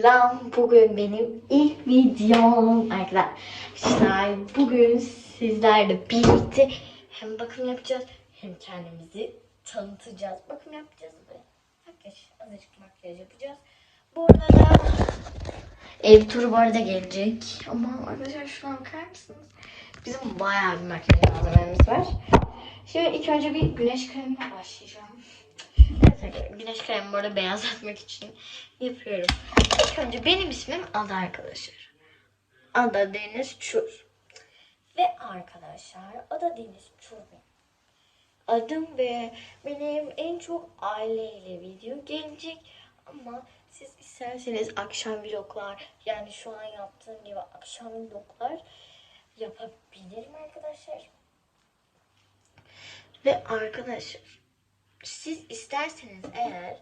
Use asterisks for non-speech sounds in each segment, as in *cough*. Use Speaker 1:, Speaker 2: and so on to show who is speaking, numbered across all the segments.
Speaker 1: Selam. Bugün benim ilk videom arkadaşlar. Bugün sizlerle birlikte hem bakım yapacağız hem kendimizi tanıtacağız. Bakım yapacağız ve makyaj, azıcık makyaj yapacağız. Bu arada da ev turu bu arada gelecek. Ama arkadaşlar şuna bakar mısınız? Bizim bayağı bir makyaj malzememiz var. Şimdi ilk önce bir güneş kremine başlayacağım. Evet, Güneş kremi arada beyazlatmak için yapıyorum. İlk önce benim ismim Ada arkadaşlar. Ada Deniz Çur. Ve arkadaşlar Ada Deniz Çur. Adım ve benim en çok aileyle video gelecek. Ama siz isterseniz akşam vloglar yani şu an yaptığım gibi akşam vloglar yapabilirim arkadaşlar. Ve arkadaşlar siz isterseniz eğer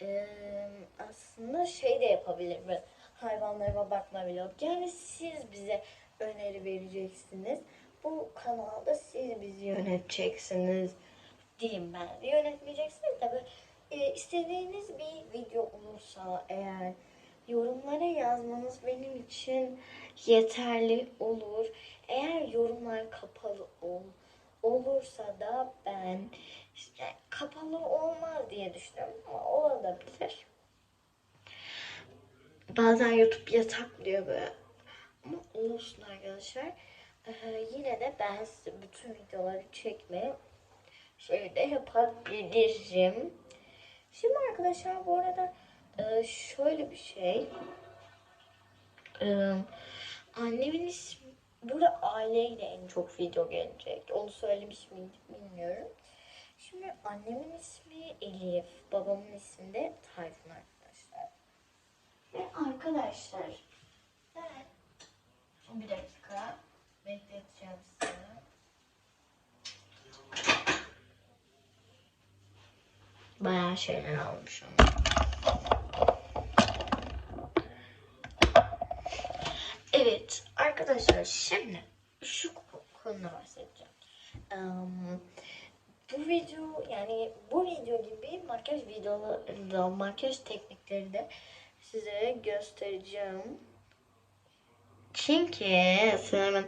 Speaker 1: eee, aslında şey de yapabilirim. Hayvanlara bakma vlog. Yani siz bize öneri vereceksiniz. Bu kanalda siz bizi yöneteceksiniz diyeyim ben. Yönetmeyeceksiniz böyle e, istediğiniz bir video olursa eğer yorumlara yazmanız benim için yeterli olur. Eğer yorumlar kapalı ol, olursa da ben işte kapalı olmaz diye düşünüyorum ama olabilir. Bazen YouTube yasaklıyor böyle. Ama olsun arkadaşlar. Ee, yine de ben size bütün videoları çekmeye şöyle yapabilirim. Şimdi arkadaşlar bu arada e, şöyle bir şey. Ee, annemin ismi burada aileyle en çok video gelecek. Onu söylemiş miydim bilmiyorum. Şimdi annemin ismi Elif, babamın ismi de Tayfun arkadaşlar. Ve arkadaşlar ben bir dakika bekleteceğim sizi. Bayağı şeyler almışım. Evet arkadaşlar şimdi şu konuda bahsedeceğim. Em, bu video yani bu video gibi makyaj videoları, makyaj teknikleri de size göstereceğim. Çünkü hemen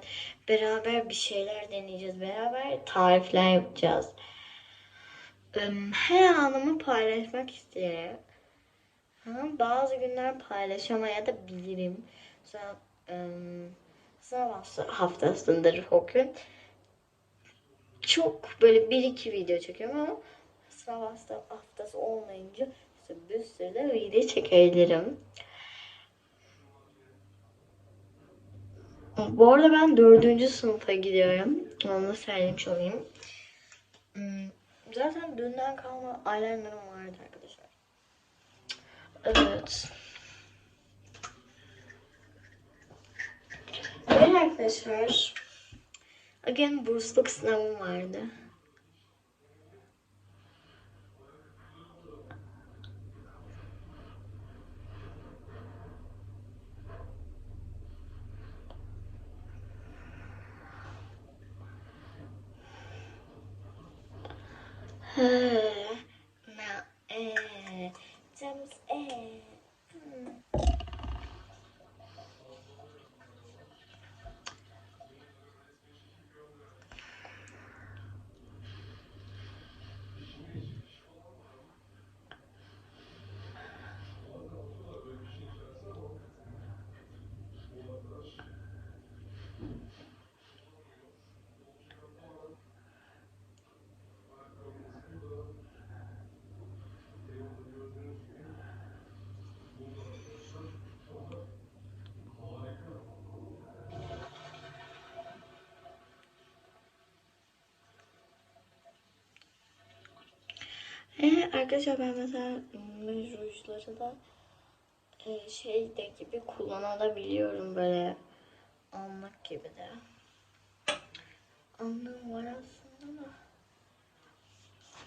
Speaker 1: beraber bir şeyler deneyeceğiz. Beraber tarifler yapacağız. Her anımı paylaşmak isterim. Bazı günler paylaşamaya da bilirim. Em, sınav haftasındır o gün çok böyle bir iki video çekiyorum ama sınav hafta, haftası olmayınca işte bir sürü de video çekebilirim. Bu arada ben dördüncü sınıfa gidiyorum. Onu söylemiş olayım. Hmm, Zaten dünden kalma eyelinerım vardı arkadaşlar. Evet. Evet arkadaşlar. Bugün bursluluk sınavım vardı. Hı, arkadaşlar ben mesela rujları da e, şey de gibi kullanabiliyorum böyle almak gibi de. Anlam var aslında da.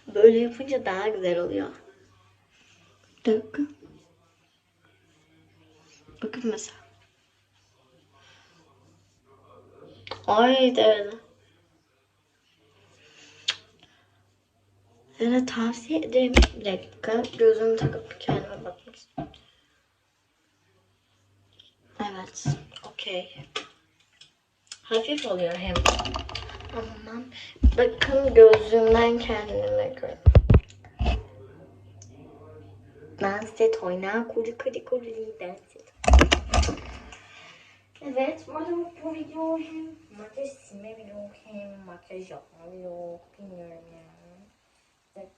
Speaker 1: Böyle yapınca daha güzel oluyor. Bir dakika. Bakın mesela. Ay de öyle. Sana tavsiye ederim. Bir dakika. Gözümü takıp kendime bakmak. Evet. Okey. Hafif oluyor hem. Tamam. Bakın gözümden kendime gör. Dans et oyna kuru kuru kuru dans et. Evet, umarım bu video hem makyaj silme video hem makyaj yapma video bilmiyorum yani. Evet.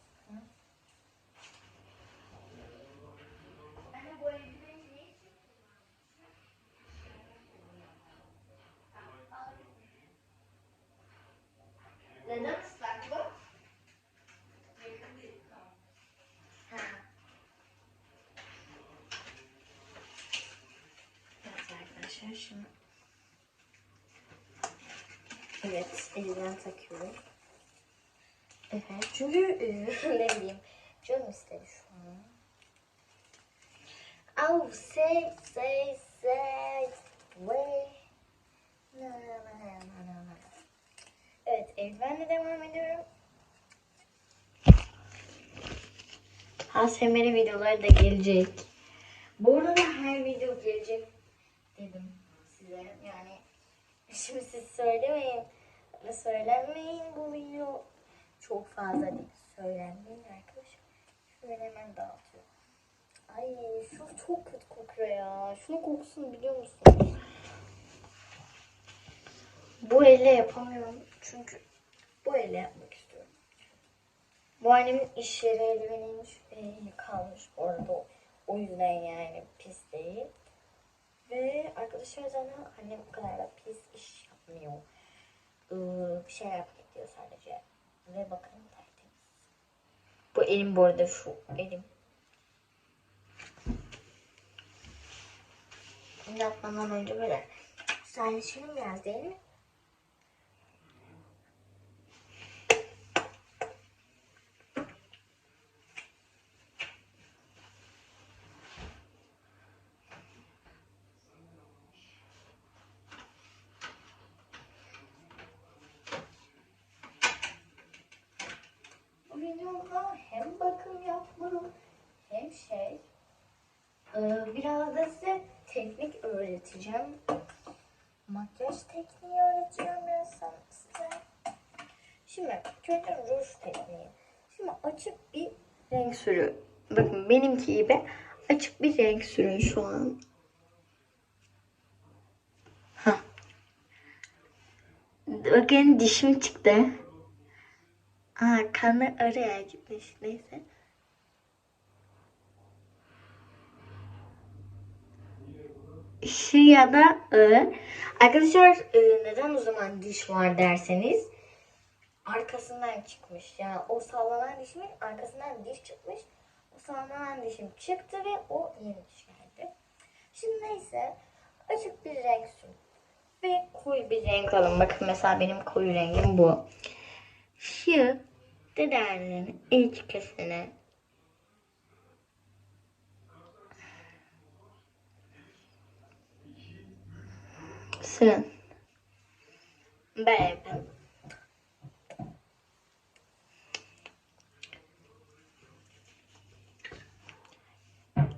Speaker 1: Neden ıslak bu? Ha. Evet arkadaşlar şimdi Evet eldiven takıyorum. Evet çünkü e, *laughs* ne bileyim canım istedi şu an. Oh say say say way. Na, na, na, na, na. Evet eldivenle devam ediyorum. ASMR videoları da gelecek. Bu arada her video gelecek dedim size. Yani şimdi siz söylemeyin ve söylenmeyin bu video çok fazla değil. Söylenmeyin arkadaşlar. Şöyle hemen dağıtıyorum. Ay şu çok kötü kokuyor ya. Şunun kokusunu biliyor musunuz? Bu elle yapamıyorum çünkü bu elle yapmak istiyorum. Bu annemin iş yeri eldiveniymiş ve kalmış bu arada o, o yüzden yani pis değil. Ve arkadaşlar zaten annem bu kadar da pis iş yapmıyor. Ee, bir şey yapmak diyor sadece. Ve bakın tertemiz. Bu elim bu arada şu elim. Bunu yapmadan önce böyle güzelleşelim biraz değil mi? Bu videoda hem bakım yapmadım hem şey ee, biraz da size teknik öğreteceğim. Makyaj tekniği öğreteceğim biraz size. Şimdi önce ruj tekniği. Şimdi açık bir renk sürü. Bakın benimki gibi açık bir renk sürün şu an. Hah. Bakın dişim çıktı. Aa kanı araya gitmiş. Neyse. Şu ya da ı. Arkadaşlar ı, neden o zaman diş var derseniz arkasından çıkmış. Yani o sallanan dişimin arkasından diş çıkmış. Sallanan dişim çıktı ve o yeni diş geldi. Şimdi neyse açık bir renk sür. Ve koyu bir renk alın. Bakın mesela benim koyu rengim bu. Şu dedenin iç kesine sürün. Yapayım.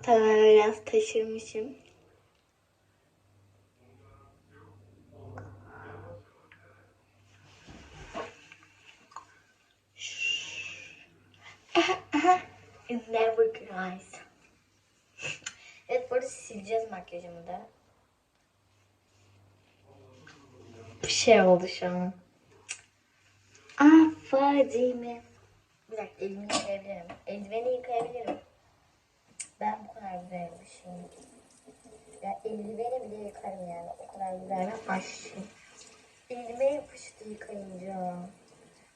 Speaker 1: Tamam biraz taşırmışım. It never dries. Evet bu arada sileceğiz makyajımı da. Bir şey oldu şu an. Ah Fadime. Bir dakika elimi yıkayabilirim. Eldiveni yıkayabilirim. Ben bu kadar güzel bir şey. Ya eldiveni bile yıkarım yani. O kadar güzel bir aşçı. Elime yapıştı yıkayınca.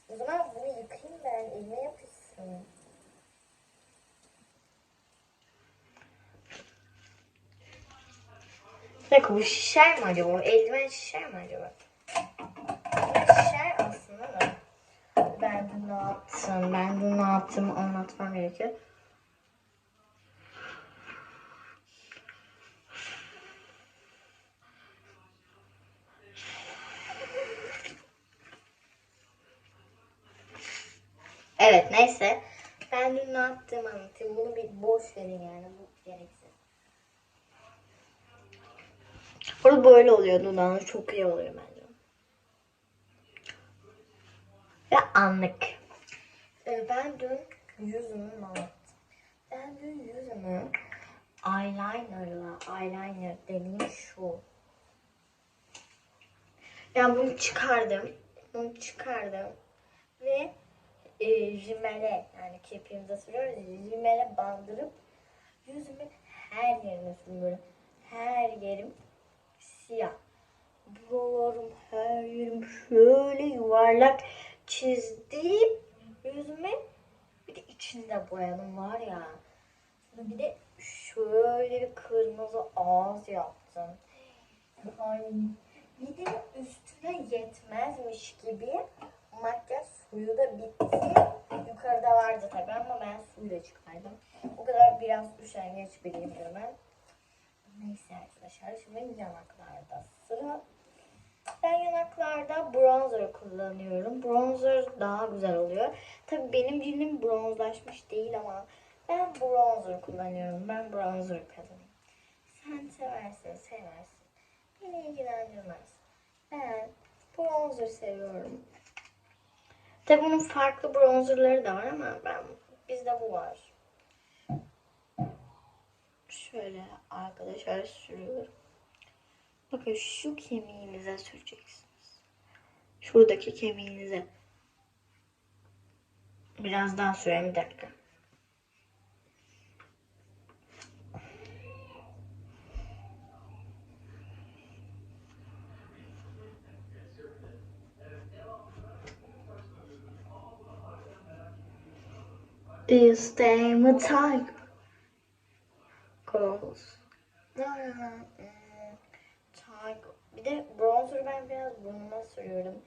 Speaker 1: O zaman bunu yıkayayım ben. Elime yapışsın. Dakika bu şişer mi acaba? Eldiven şişer mi acaba? Şişer aslında da. Ben de ne yaptım? Ben de ne yaptım anlatmam gerekiyor. Evet neyse. Ben dün ne anlatayım. Bunu bir boş verin yani. Bu gereksiz. arada böyle oluyor dudağınız çok iyi oluyor bence. Ve anlık. Ee, ben dün yüzümü malattım. Ben dün yüzümü eyelinerla, eyeliner dediğim şu. Yani bunu çıkardım. Bunu çıkardım. Ve e, rimele yani kirpiğimize sürüyoruz. ya, Rimele bandırıp yüzümün her yerine sürüyorum. Her yerim siyah. Buralarım her yerim şöyle yuvarlak çizdim. Yüzüme bir de içinde boyadım var ya. Bir de şöyle bir kırmızı ağız yaptım. Ay, bir de üstüne yetmezmiş gibi makyaj suyu da bitti. Yukarıda vardı tabii ama ben suyla çıkardım. O kadar biraz üşengeç biriyimdir ben. Neyse arkadaşlar şimdi yanaklarda sıra. Ben yanaklarda bronzer kullanıyorum. Bronzer daha güzel oluyor. Tabii benim cildim bronzlaşmış değil ama ben bronzer kullanıyorum. Ben bronzer kadınım. Sen seversin, seversin. Beni ilgilendirmez. Ben bronzer seviyorum. Tabii bunun farklı bronzerları da var ama ben bizde bu var. Şöyle arkadaşlar sürüyorum. Bakın şu kemiğinize süreceksiniz. Şuradaki kemiğinize. Biraz daha süreyim bir dakika. This time a tiger calls. Tiger. Bir de bronzer ben biraz burnuma sürüyorum.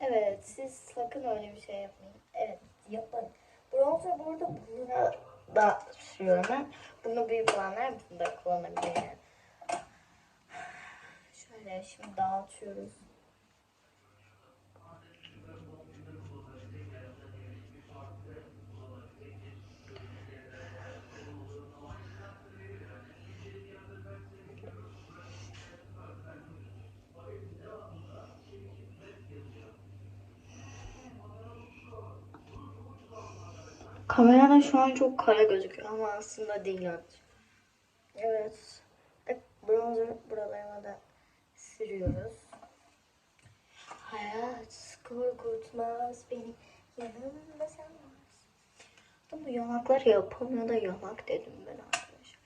Speaker 1: Evet siz sakın öyle bir şey yapmayın. Evet yapın. Bronzer burada burnuna da sürüyorum ben. Bunu büyük olanlar bunu da kullanabilir. *sighs* Şöyle şimdi dağıtıyoruz. Kamerada şu an çok kara gözüküyor ama aslında değil artık. Evet. Bronzer buralarıma da sürüyoruz. Hayat korkutmaz beni yanımda sen varsın. Ama yanaklar yapamıyor da yanak dedim ben arkadaşlar.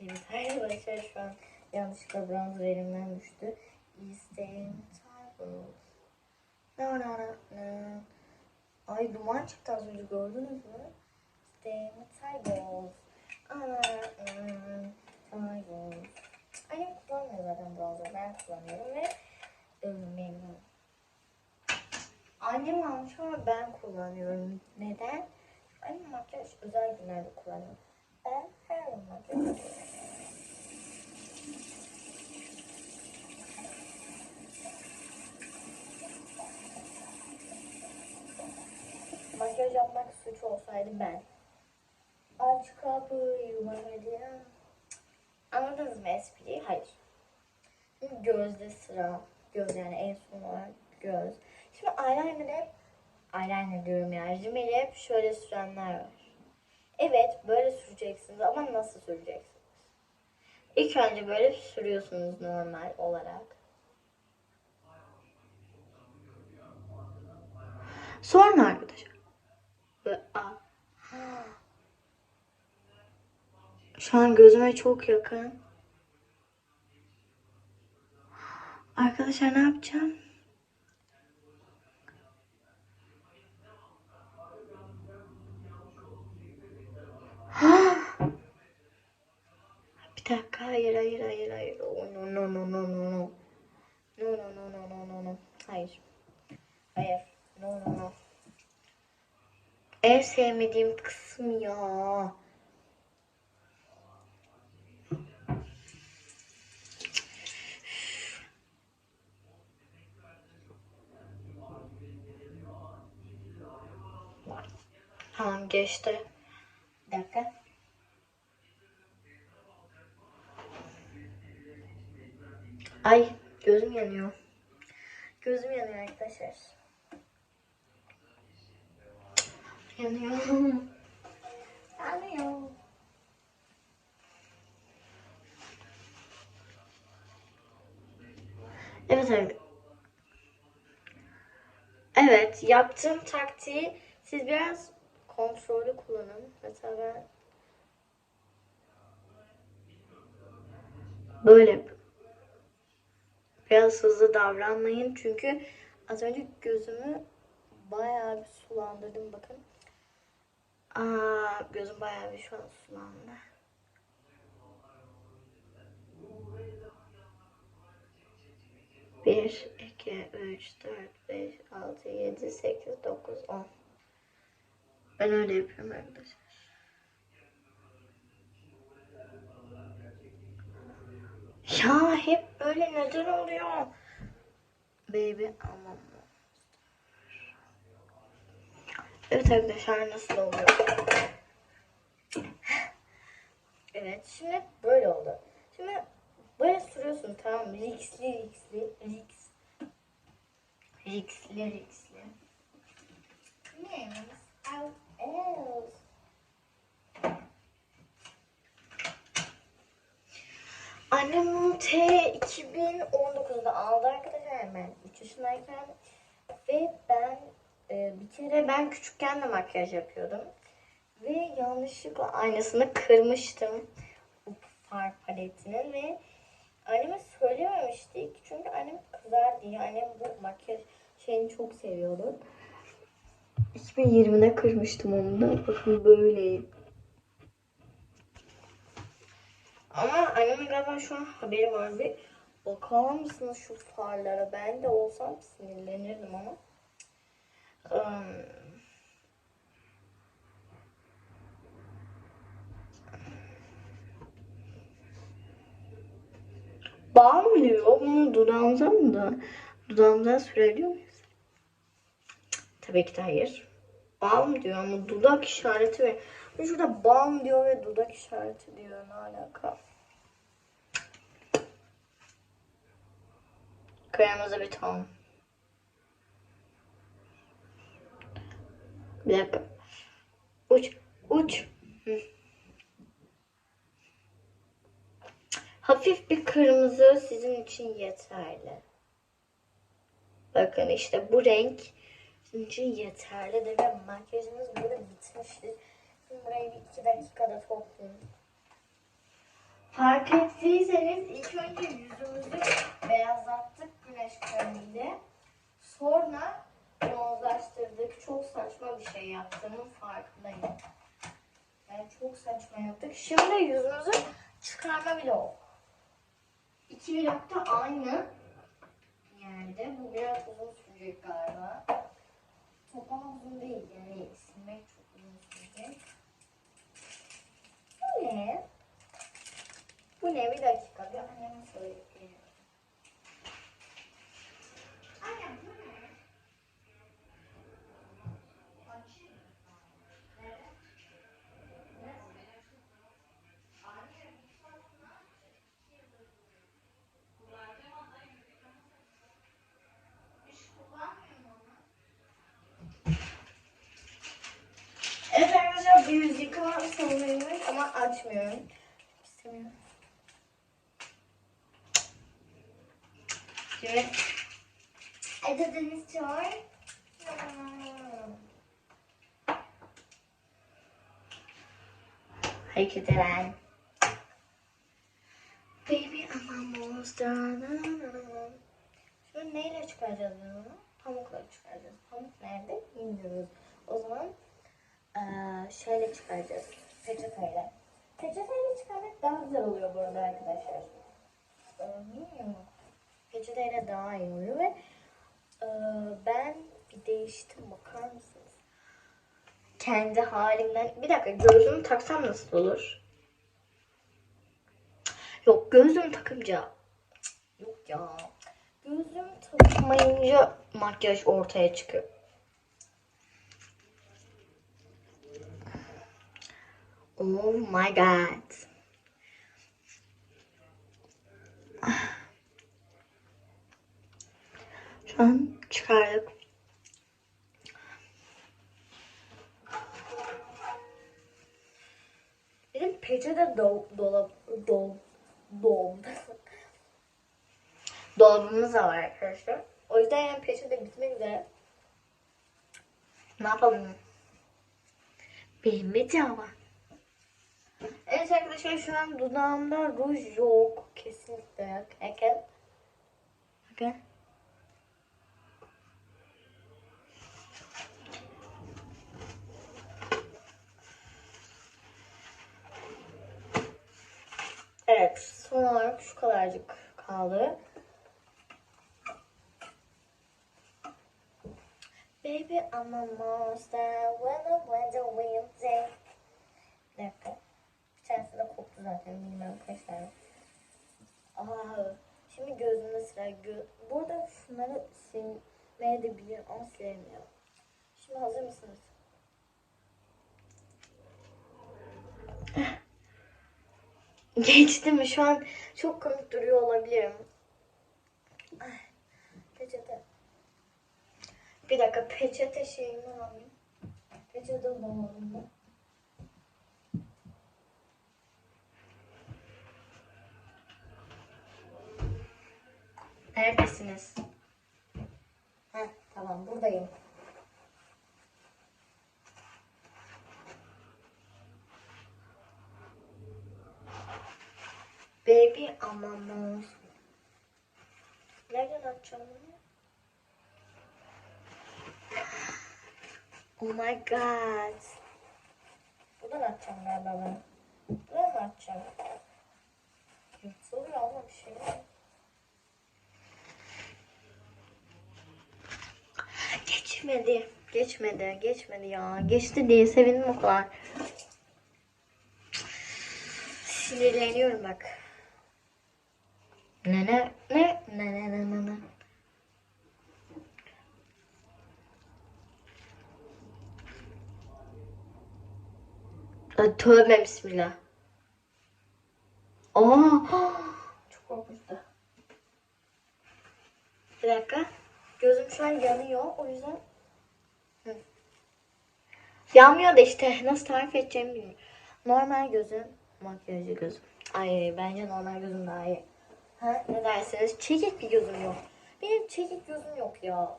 Speaker 1: Evet arkadaşlar şu an yanlışlıkla bronzer elimden düştü. No no no no. Ay duman çıktı az önce gördünüz mü? Aa, hmm, Tigers. Annem kullanmıyor zaten bronzer. Ben kullanıyorum ve memnunum. Annem almış ama ben kullanıyorum. Neden? Annem makyaj özel günlerde kullanıyor. Ben her gün makyaj Makyaj yapmak suç olsaydı ben. Aç kapıyı Maria. Anladınız mı espriyi? Hayır. Gözde sıra. Göz yani en son olarak göz. Şimdi eyeliner'ı hep eyeliner diyorum yani. Rimeli şöyle sürenler var. Evet böyle süreceksiniz ama nasıl süreceksiniz? İlk önce böyle sürüyorsunuz normal olarak. Sonra arkadaşlar. Şu an gözüme çok yakın. Arkadaşlar ne yapacağım? Bir dakika hayır hayır hayır hayır. Oh, no no no no no. No no no no no no no. Hayır. Hayır. No no no. En sevmediğim kısım ya. Tamam geçti. Bir dakika. Ay gözüm yanıyor. Gözüm yanıyor arkadaşlar. Yanıyor. Yanıyor. Evet evet. Evet yaptığım taktiği siz biraz kontrollü kullanın. Mesela ben böyle. Biraz hızlı davranmayın çünkü az önce gözümü bayağı bir sulandırdım bakın. Aa, gözüm bayağı bir şu an sulandı. Bir, iki, üç, dört, beş, altı, yedi, sekiz, dokuz, on. Ben öyle yapıyorum arkadaşlar. Ya hep böyle neden oluyor? Baby aman. Evet arkadaşlar nasıl oluyor? Evet şimdi böyle oldu. Şimdi böyle sürüyorsun tamam mı? Rixli rixli rix. Rixli rixli. Yes. Out. Annem bunu T 2019'da aldı arkadaşlar ben 3 yaşındayken ve ben e, bir kere ben küçükken de makyaj yapıyordum ve yanlışlıkla aynasını kırmıştım bu far paletinin ve anneme söylememiştik çünkü annem kızar diye annem bu makyaj şeyini çok seviyordu. 2020'de kırmıştım onu da bakın böyleydi. Ama annemin galiba şu an haberi var bir bakar mısınız şu farlara? Ben de olsam sinirlenirdim ama. Um, Balm diyor. Bunu dudağımıza mı da? Dudağımıza sürebiliyor muyuz? Tabii ki de hayır. Balm diyor ama dudak işareti ve şurada balm diyor ve dudak işareti diyor. Ne alaka? Kırmızı bir ton. Bir dakika. Uç. Uç. Hafif bir kırmızı sizin için yeterli. Bakın işte bu renk sizin için yeterlidir ve makyajınız burada bitmiştir. Şimdi burayı bir iki dakikada toplayın. Fark ettiyseniz ilk önce yüzümüzü beyazlattık güneş kremiyle. Sonra bronzlaştırdık. Çok saçma bir şey yaptığımın farkındayım. Yani çok saçma yaptık. Şimdi yüzümüzü çıkarma vlog. İki vlog da aynı yerde. Bu biraz uzun sürecek galiba. Toplam uzun değil yani silmek çok uzun sürecek. Bu ne? Bu ne? Bir dakika. Bir anneme söyleyeyim. Anne bu ne? Evet yıkama savunmaymış ama açmıyorum. İstemiyorum. Şimdi Adadınız çağır. Hareket. Baby I'm almost done. Şimdi neyle çıkaracağız? Pamukla çıkaracağız. Pamuk nerede? Bilmiyoruz. O zaman eee şöyle çıkaracağız. Peçeteyle. Peçeteyle çıkarmak daha güzel oluyor bu arada arkadaşlar. Bilmiyorum. Peçeteyle daha iyi oluyor ve eee, ben bir değiştim bakar mısınız? Kendi halimden. Bir dakika gözlüğümü taksam nasıl olur? Yok gözlüğümü takınca. Yok ya. Gözlüğümü takmayınca makyaj ortaya çıkıyor. Oh my god. *sighs* Şu an çıkardık. Bizim peçete do dolap dol dol *laughs* dolabımız da var arkadaşlar. O yüzden yani peçete bitmek üzere. Ne yapalım? Benim de ama. Evet arkadaşlar şu an dudağımda ruj yok. Kesinlikle yok. Bakın. Bakın. Evet, son olarak şu kadarcık kaldı. Baby, I'm a monster when I went away day. Bir dakika. Bir tanesi de koptu zaten. Bilmem kaç tane. Aa, şimdi gözümde sıra. Gö Burada şunları silmeye de bilirim ama silemiyorum. Şimdi hazır mısınız? *laughs* Geçti mi? Şu an çok komik duruyor olabilirim. Ay, Peçete. Bir dakika peçete şeyimi alayım. Peçete bulalım Neredesiniz? Heh, tamam buradayım. Baby amamos. Nereden açacağım bunu? Oh my god. Buradan açacağım galiba ben. Buradan mı açacağım? Ama bir şey yok. Geçmedi. Geçmedi. Geçmedi ya. Geçti diye sevindim o kadar. Sinirleniyorum bak. Ne ne ne ne ne ne ne ne. Tövbe bismillah. Aa, çok korkunçtu. Bir dakika. Gözüm şu an yanıyor. O yüzden. Yanmıyor da işte nasıl tarif edeceğimi bilmiyorum. Normal gözüm, makyajlı gözüm. Ay bence normal gözüm daha iyi. Ha, ne dersiniz? Çekik bir gözüm yok. Benim çekik gözüm yok ya.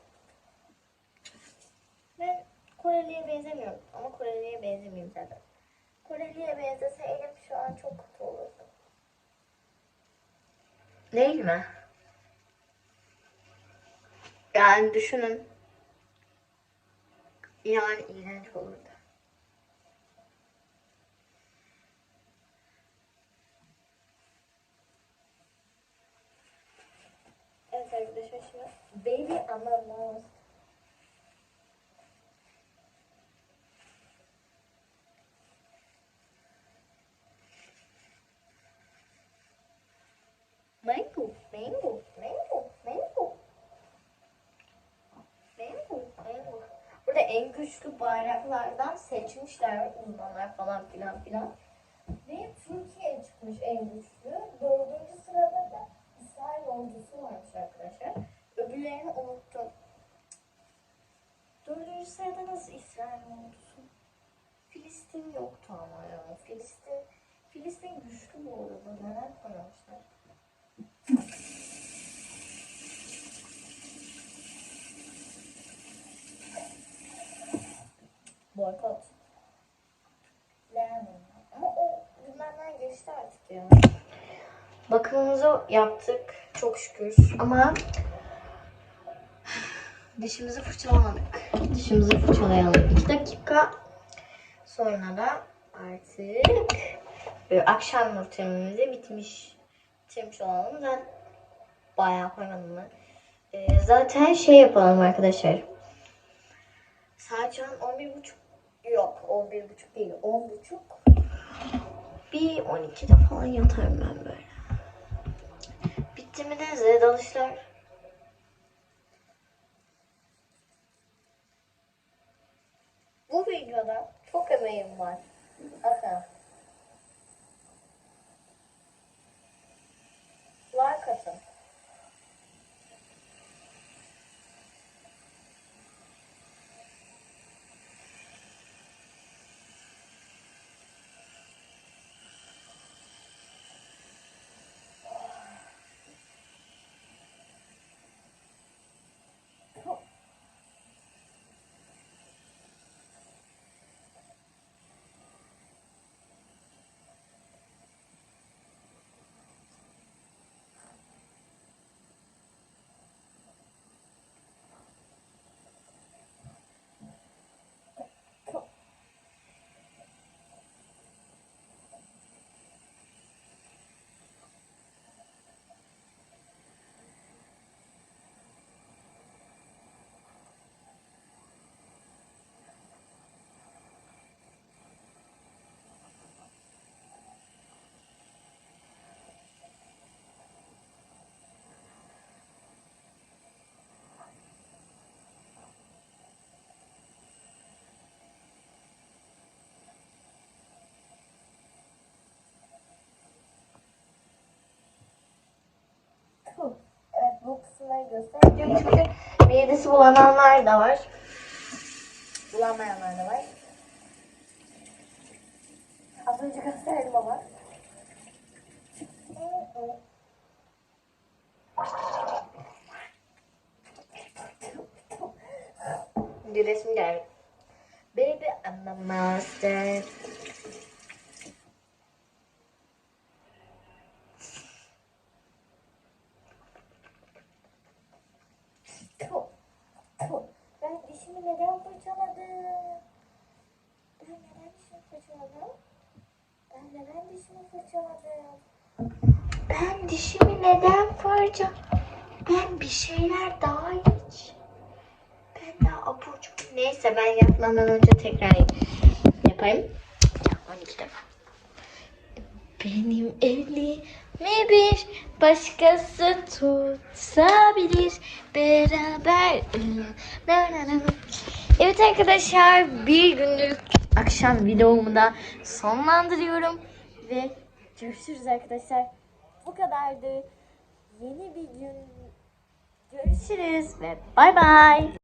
Speaker 1: Ben Koreli'ye benzemiyorum. Ama Koreli'ye benzemiyorum zaten. Koreli'ye benzese elim şu an çok kötü olurdu. Değil mi? Yani düşünün. Yani iğrenç olurdu. Evet arkadaşlar şimdi Baby Ananas. En güçlü bayraklardan seçmişler uzmanlar falan filan filan. Ve Türkiye çıkmış en güçlü. Dördüncü sırada da İsrail ordusu varmış arkadaşlar. Öbürlerini unuttum. Dördüncü sırada nasıl İsrail ordusu? Filistin yoktu ama ya. Filistin Filistin güçlü bu arada. Neler koymışlar? Boykot. Beğenmedim. Ama o günlerden geçti artık ya. Bakımımızı yaptık çok şükür ama dişimizi fırçalamadık. Dişimizi fırçalayalım. 2 dakika sonra da artık böyle akşam rutinimizi bitmiş bitirmiş olalım. Ben bayağı koymadım mı? Ee, zaten şey yapalım arkadaşlar. Saat şu an 11.30 yok 11.30 değil 10.30 bir 12'de falan yatarım ben böyle. Bitti mi de size dalışlar. Bu videoda çok emeğim var. Bakın. Like atın. Göstereceğim çünkü midesi bulananlar da var. Bulanmayanlar da var. Az önce gösterdim ama. Bir resim geldi. Baby I'm a master. Tuh, tuh. Ben dişimi neden fırçaladım? Ben neden dişimi fırçaladım? Ben neden Ben dişimi neden fırça? Ben bir şeyler daha iç. Ben daha abur cubur. Neyse ben yatmadan önce tekrar yapayım. 12 defa. Benim elimi bir başkası tutabilir beraber. Na na na. Evet arkadaşlar bir günlük akşam videomu da sonlandırıyorum ve görüşürüz arkadaşlar. Bu kadardı. Yeni bir gün görüşürüz ve bay bay.